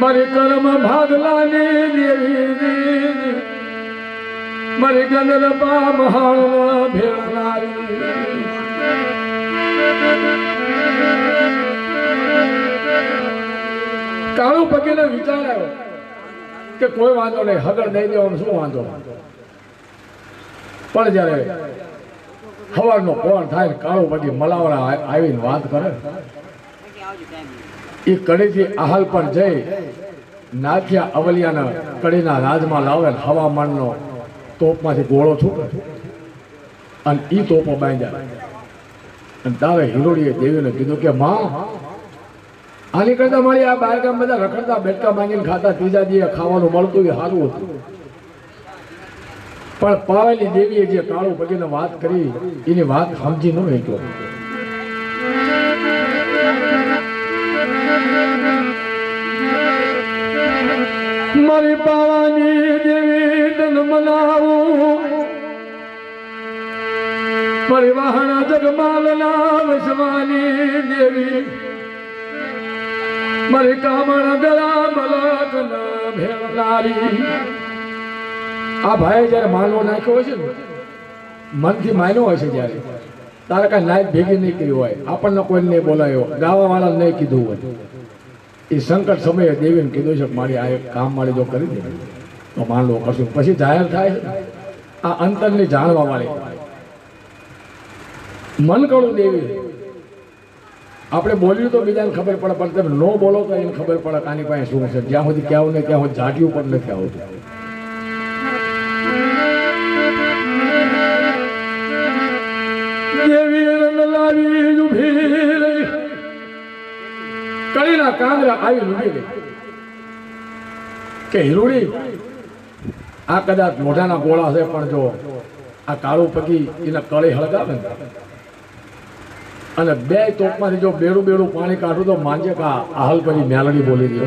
મારી કર્મ ભાગલાની દેવી. મારી ગંદરપા મહાણ ભેળનારી કાળું પગીને વિચાર આવ્યો કે કોઈ વાંધો નહીં હગર દઈ દેવાનો શું વાંધો? પણ જ્યારે સવારનો કોણ થાય કાળું પગી મલાવડા આવીને વાત કરે એ કડીથી આહલ પર જઈ નાથિયા અવલિયાના કડીના રાજમાં લાવે હવામાનનો તોપમાંથી ગોળો છૂટે. અને એ તોપો બાંધ્યા. અને તારે હિરોડીએ દેવીને કીધું કે, માં, આની કરતા મારી આ બાળકામ બધા રખડતા બેટકા માંગીને ખાતા ત્રીજા દિવસે ખાવાનું મળતું એ સારું હતું. પણ પાવેલી દેવીએ જે કાળું પગીને વાત કરી, એની વાત સમજી ન શક્યો. મારી પાવાની દેવી તન મનાવું. પરિવાહન જગમાલના વસવાની દેવી. મારી કામણ ગળા મલકના ભેળનારી. આ ભાઈ જ્યારે માનવો નાખ્યો છે ને, મનથી માન્યો છે જ્યારે તારે કાંઈ લાઈફ ભેગી નહીં કરી હોય. આપણને કોઈને નહીં બોલાયો. ગાવા વાળા નહીં કીધું હોય. એ સંકટ સમયે દેવીને કીધું છે મારી આ એક કામ મારી જો કરી દે. તો માન લો કરશું. પછી જાહેર થાય આ અંતરની જાણવા વાળી. મન કરું દેવી. આપણે બોલ્યું તો બીજાને ખબર પડે, પણ તમે નો બોલો તો એને ખબર પડે કાની પાસે શું છે જ્યાં સુધી કહેવું ને ત્યાં સુધી જાગ્યું પણ નથી આવતું. આ કદાચ મોઢાના ગોળા છે પણ જો આ કાળું પગી એને કળી હળગાવે ને, અને બે તોપમાંથી જો બેડું બેડું પાણી કાઢું તો માંજે કા આહલ પછી મેલડી બોલી દો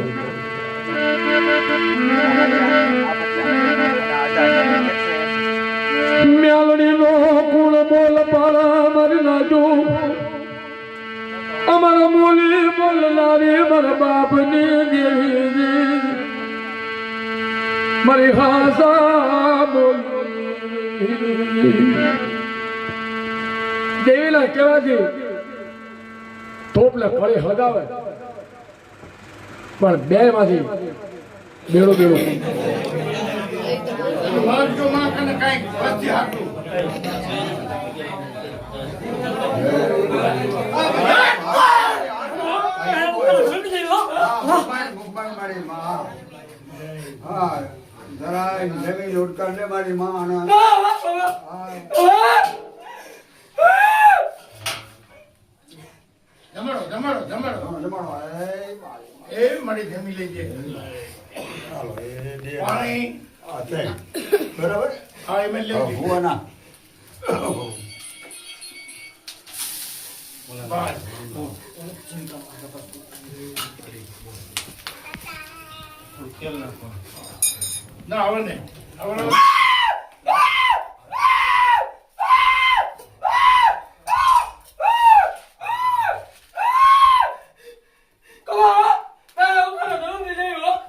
મેલડી નો કુળ બોલ પાળા મારી નાજો અમારા મોલી બોલનારી મારા બાપની દેવી મારી હાસા બોલી દેવીના કહેવાથી તોપને કળી હળગાવે પણ બે માંથી બેડો બેડું. વાંચો માં કને કાંઈક વચ્ચે હાટું. જરાય જમીન ઉડકાર ને મારી માં જમાડો જમાડો જમાડો જમાડો એ મારી. જમી લેજે પાણી. બરાબર? હા એમ જ લેજે ભુવાના. ના આવે ને આવે ને.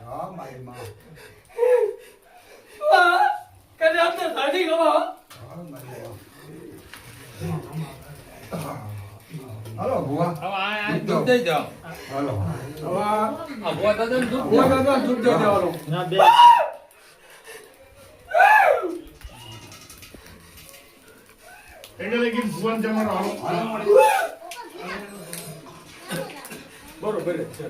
હા મારી માં હા મારી માં. હાલો ભુવા હાલો. ભુવા દાદા દૂધ દઈ દેવાનું. એટલે લગી ભુવન જમાડો. હાલો. બરોબર છે.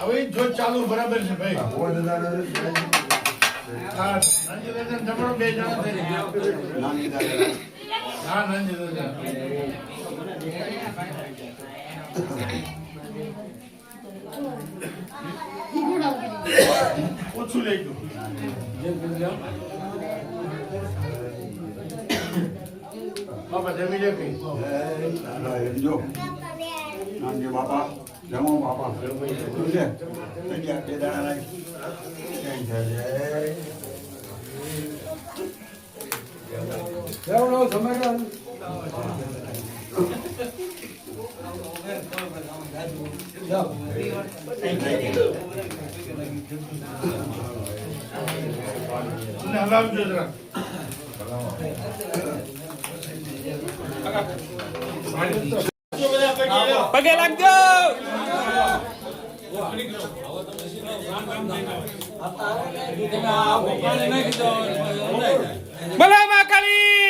હવે જો ચાલુ બરાબર છે ભાઈ. ભુવા દાદા દાદા બે જણા થઈ ગયા. હા નાનજી દાદા ઓછું લઈ ગયું બાપા જમી લે કઈ એ દાદા એમ જો નાનજી બાપા જમો બાપા શું છે જગ્યા બે દાડા નાખ. ક્યાંય છે રે? લેવડો, સમય પગે લાગજો બોલો માં કાળી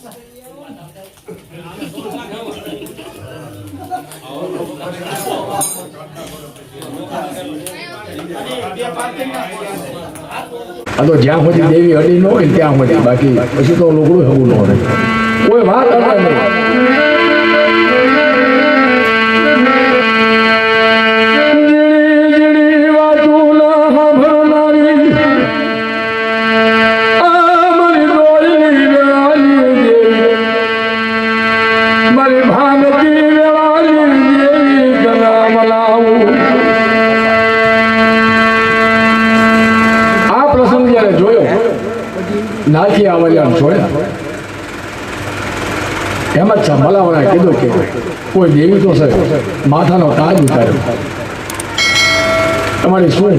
આ તો જ્યાં સુધી દેવી અડી ન હોય ત્યાં સુધી, બાકી પછી તો લોકડું થવું ન હોય. કોઈ વાત નહીં. નાથી આવલિયાને જોયા એમ જ સંભળાવડા કીધું કે કોઈ દેવી તો સાહેબ માથાનો તાજ ઉતાર્યો. તમારી શું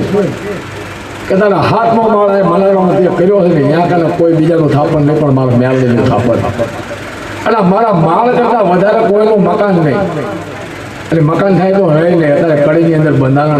કે તારા હાથમાં માળા મલાવાનો તે કર્યો છે ને ત્યાં કાલે કોઈ બીજાનું થાપણ નહીં, પણ મારા મેળવેલું થાપણ. અને મારા માળ કરતાં વધારે કોઈનું મકાન નહીં. એટલે મકાન થાય તો રહે ને અત્યારે કડીની અંદર બંધારણ